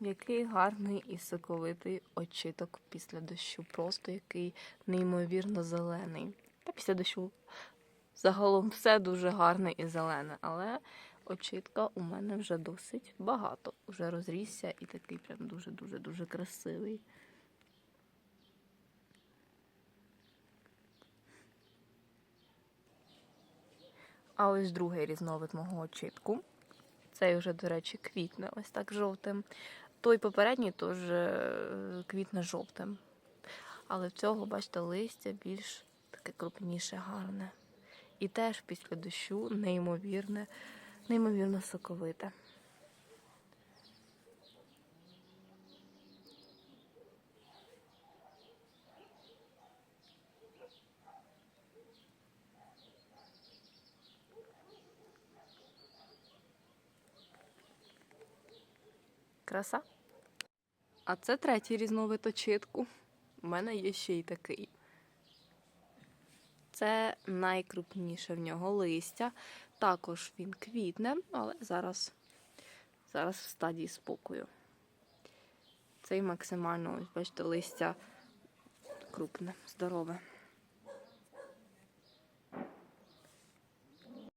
Який гарний і соковитий очіток після дощу. Просто який неймовірно зелений. Та після дощу загалом все дуже гарне і зелене, але очітка у мене вже досить багато. Уже розрісся і такий прям дуже-дуже дуже красивий. А ось другий різновид мого очітку. Цей вже, до речі, квітне ось так жовтим. Той попередній теж е, квітне жовтим. Але в цього, бачите, листя більш таке крупніше, гарне. І теж після дощу неймовірне, неймовірно соковите. Краса. А це третій різновид очитку. У мене є ще й такий. Це найкрупніше в нього листя. Також він квітне, але зараз, зараз в стадії спокою. Цей максимально, ось бачите, листя крупне, здорове.